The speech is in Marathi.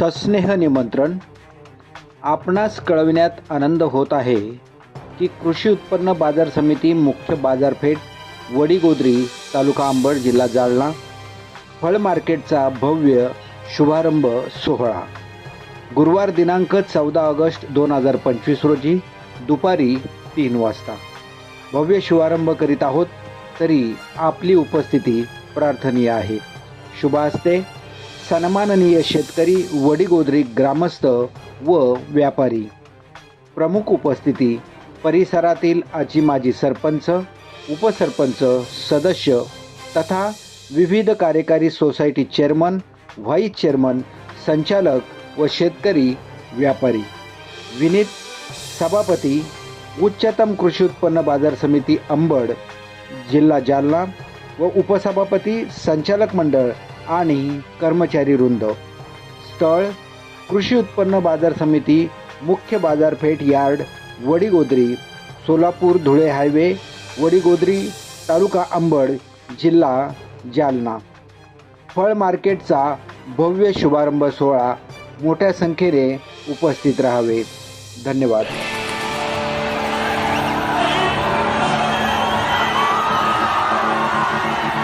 सस्नेह निमंत्रण आपणास कळविण्यात आनंद होत आहे की कृषी उत्पन्न बाजार समिती मुख्य बाजारपेठ वडीगोद्री तालुका अंबड जिल्हा जालना फळ मार्केटचा भव्य शुभारंभ सोहळा. गुरुवार दिनांक चौदा ऑगस्ट दोन हजार पंचवीस रोजी दुपारी तीन वाजता. भव्य शुभारंभ करीत आहोत तरी आपली उपस्थिती प्रार्थनीय आहे. शुभ असते सन्माननीय शेतकरी वडीगोद्री ग्रामस्थ व व्यापारी. प्रमुख उपस्थिती परिसरातील आजी माजी सरपंच उपसरपंच सदस्य तथा विविध कार्यकारी सोसायटी चेअरमन व्हाईस चेअरमन संचालक व शेतकरी व्यापारी. विनीत सभापती उच्चतम कृषी उत्पन्न बाजार समिती अंबड जिल्हा जालना व उपसभापती संचालक मंडळ आणि कर्मचारी वृंद स्थळ कृषी उत्पन्न बाजार समिती मुख्य बाजारपेठ यार्ड वडीगोद्री सोलापूर धुळे हायवे वडीगोद्री तालुका अंबड जिल्हा जालना. फळ मार्केटचा भव्य शुभारंभ सोहळा मोठ्या संख्येने उपस्थित राहावे. धन्यवाद.